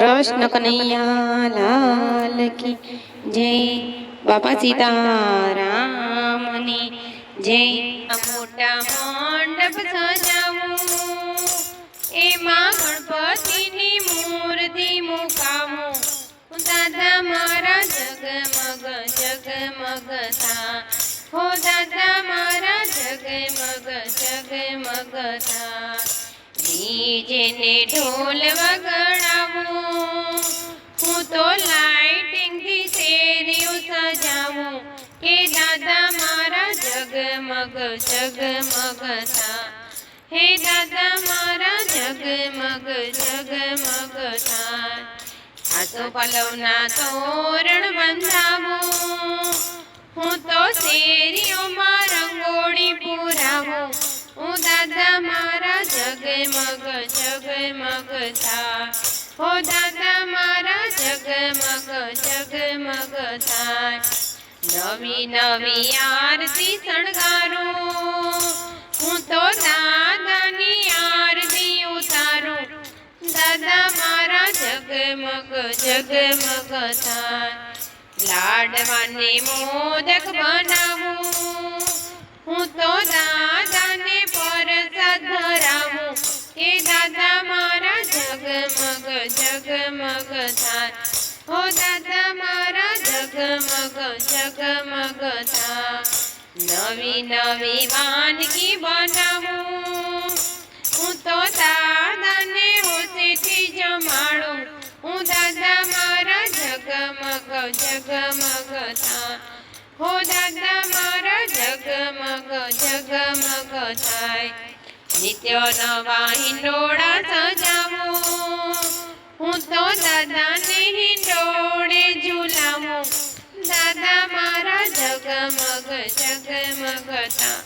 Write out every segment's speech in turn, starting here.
કૃષ્ણ કનૈયા લાલ કી જય બાપા સીતારામની જય. મોટા મંડપ સજાવું. એમાં ગણપતિની મૂર્તિ મુકાવું. દાદા મારા જગમગ જગમગ થા. હો દાદા મારા જગમગ જગમગ થા. ડીજે ને ઢોલ વગાડાવું કે દાદા મારા જગમગ જગમગ થા હે દાદા મારા જગમગ જગમગ થા આસો પલવના તોરણ બંધાવું હું તો શેરીઓમાં રંગોળી પુરાવું હું દાદા મારા જગમગ જગમગ થા હો દાદા મારા જગમગ જગમગ થાય નવી નવી આરતી શણગારું. હું તો દાદાની આરતી ઉતારું. દાદા મારા જગમગ જગમગ થાય. લાડવાને મોદક બનાવું. હું તો દાદાને પરસાદ ધરાવું. કે દાદા મારા જગમગ જગમગ થાય. હો દાદા મારા જગમગ જગમગ નવી નવી વાનગી બનાવું હું તો દાદાને હોશેથી જમાડું હું દાદા મારા જગમગ જગમગ થા હો દાદા મારા જગમગ જગમગ થાય નિત્ય નવા હિંડોળા સજાવું જગમગ થા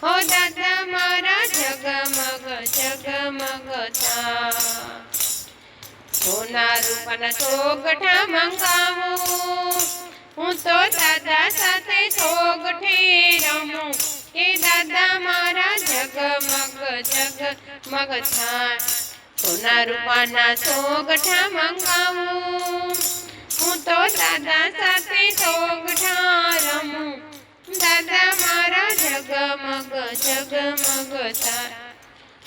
હો દાદા મારા જગમગ જગમગ થા. સોના રૂપના ચોગઠા મંગાવું. હું તો દાદા સાથે ચોગઠે રમું. એ દાદા મારા જગમગ જગમગ થાય સોના રૂપાના ચોગઠા મંગાવું. હું તો દાદા સાથે ચોગઠા રમું. દાદા મારા જગમગ જગમગ તારા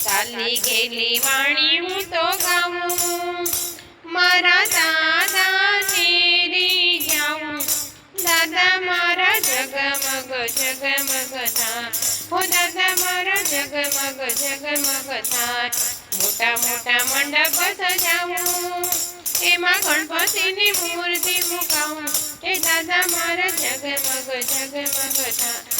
ચાલી ગયેલી વાણી હું તો ગાઉં. મારા દાદા શેરી જાઉં. દાદા મારા જગમગ જગમગ થાય હો દાદા મારા જગમગ જગમગ થાય મોટા મોટા મંડપ સજાવું. એમાં ગણપતિની મૂર્તિ મુકાવું એ દાદા મારા જગમગ જગમગ થાય